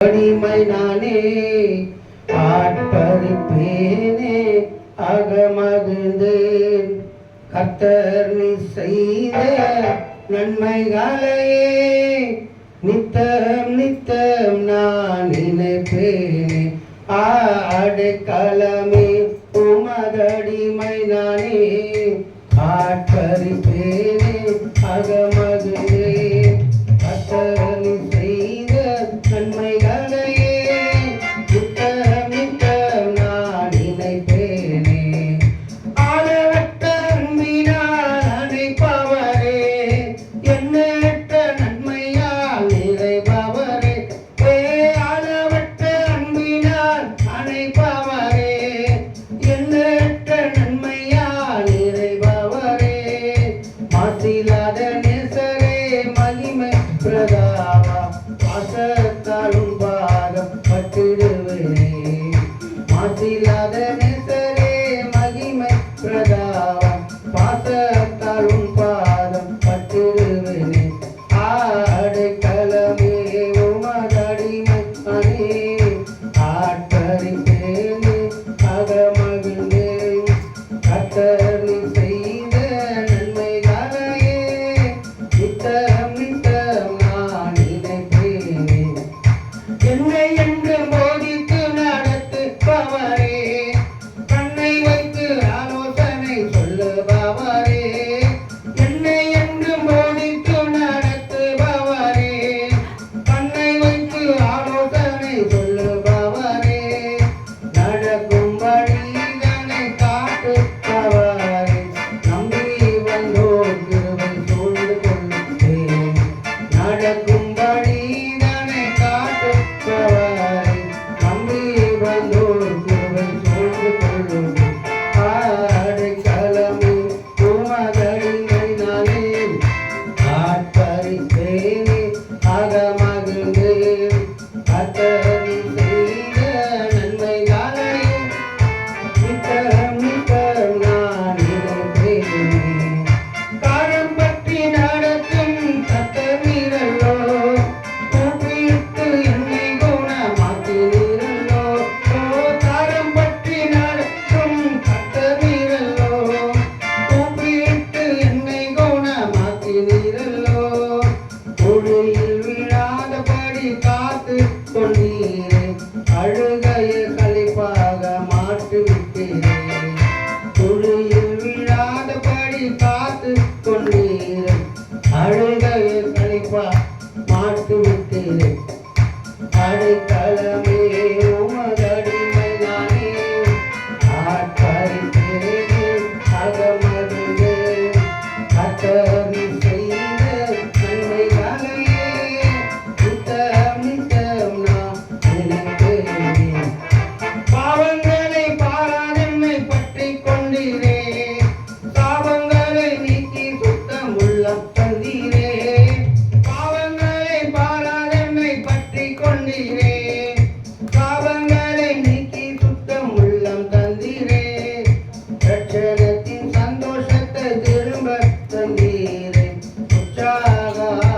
அடிமை நானே ஆட்பறிப்பேனே அகமகிழ்ந்தேன் கத்தர் நீ செய்த நன்மைகளையே நித்தம் நித்தம் நான் நினைப்பேனே. ஆ அடைக்கலமே உமதடிமை நானே ஆட்பறிப்பேனே அகம நேசத்தாலும் பாகம் பட்டிடுவேனே. மாற்றில்லாத நேசரே மகிமை பிரதாவம் பாசத்தாலும் பாதம் பட்டிடுவேனே. ஆடைக்கலமே உமதடிமை அணி ஆட்பரிசே அடைக்கலமே உமதடிமை நானே ஆட்பரிசேனே அகமருந்தே அத்தவி செய்த நன்மையாகையே உத்தமித்தம் நாம் எனக்கு பாவங்களை பாராதன்மை பற்றி கொண்டிரே சாபங்களை நீக்கி சுத்தம் உள்ளம் রাগা